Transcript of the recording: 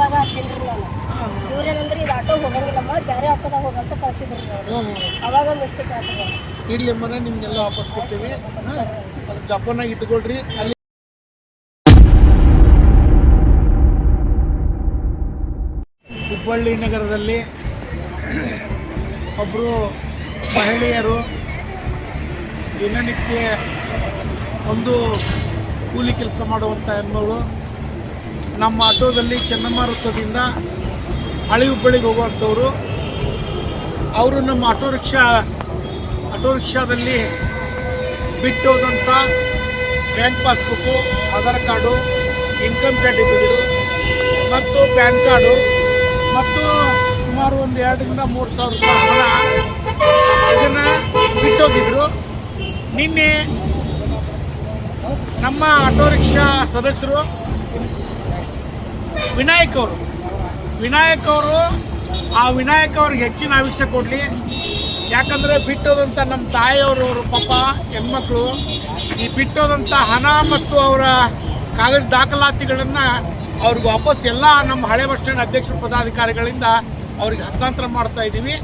ಆಟೋದಾಗ ಹತ್ತಿಲ್ರಿ ನಾನು. ಇವ್ರೇನಂದ್ರೆ ಇದು ಆಟೋ ಹೋಗಂಗಿಲ್ಲಮ್ಮ ಬೇರೆ ಆಟೋದಾಗ ಹೋಗಂತ ಕಳ್ಸಿದ್ರು ಹ್ಞೂ ಅವಾಗ ಮಿಸ್ಟೇಕ್ ಆಗ್ತದೆ ಇರಲಿ ಮನೆ ನಿಮಗೆಲ್ಲ ವಾಪಸ್ ಕೊಡ್ತೀವಿ ಜಪಾನಾಗ ಇಟ್ಕೊಳ್ರಿ. ಅಲ್ಲಿ ಹುಬ್ಬಳ್ಳಿ ನಗರದಲ್ಲಿ ಒಬ್ಬರು ಮಹಿಳೆಯರು ದಿನನಿತ್ಯ ಒಂದು ಕೂಲಿ ಕೆಲಸ ಮಾಡುವಂಥ ಹೆಣ್ಮಗಳು ನಮ್ಮ ಆಟೋದಲ್ಲಿ ಚೆನ್ನಮ್ಮ ವೃತ್ತದಿಂದ ಹಳಿ ಹುಬ್ಬಳ್ಳಿಗೆ ಹೋಗುವಂಥವ್ರು, ಅವರು ನಮ್ಮ ಆಟೋ ರಿಕ್ಷಾ, ಆಟೋ ರಿಕ್ಷಾದಲ್ಲಿ ಬಿಟ್ಟೋದಂಥ bank passbook, Aadhaar card, income certificate, ಮತ್ತು ಪ್ಯಾನ್ ಕಾರ್ಡು, ಮತ್ತು ಸುಮಾರು ಒಂದು ಎರಡರಿಂದ ಮೂರು ಸಾವಿರ ರೂಪಾಯಿ ಹಣ ಇದನ್ನು ಬಿಟ್ಟೋಗಿದ್ರು. ನಿನ್ನೆ ನಮ್ಮ ಆಟೋ ರಿಕ್ಷಾ ಸದಸ್ಯರು ವಿನಾಯಕ್ ಅವರು ವಿನಾಯಕ್ ಅವರು ಆ ವಿನಾಯಕ್ ಅವ್ರಿಗೆ ಹೆಚ್ಚಿನ ಆವಿಷ್ಯ ಕೊಡಲಿ. ಯಾಕಂದರೆ ಬಿಟ್ಟೋದಂಥ ನಮ್ಮ ತಾಯಿಯವರು ಪಾಪ, ಹೆಣ್ಮಕ್ಳು, ಈ ಬಿಟ್ಟೋದಂಥ ಹಣ ಮತ್ತು ಅವರ ಕಾಗದ ದಾಖಲಾತಿಗಳನ್ನು ಅವ್ರಿಗೆ ವಾಪಸ್ ಎಲ್ಲ ನಮ್ಮ ಹಳೆ ಬಸ್ ಸ್ಟ್ಯಾಂಡ್ ಅಧ್ಯಕ್ಷ ಪದಾಧಿಕಾರಿಗಳಿಂದ ಅವ್ರಿಗೆ ಹಸ್ತಾಂತರ ಮಾಡ್ತಾ ಇದ್ದೀವಿ.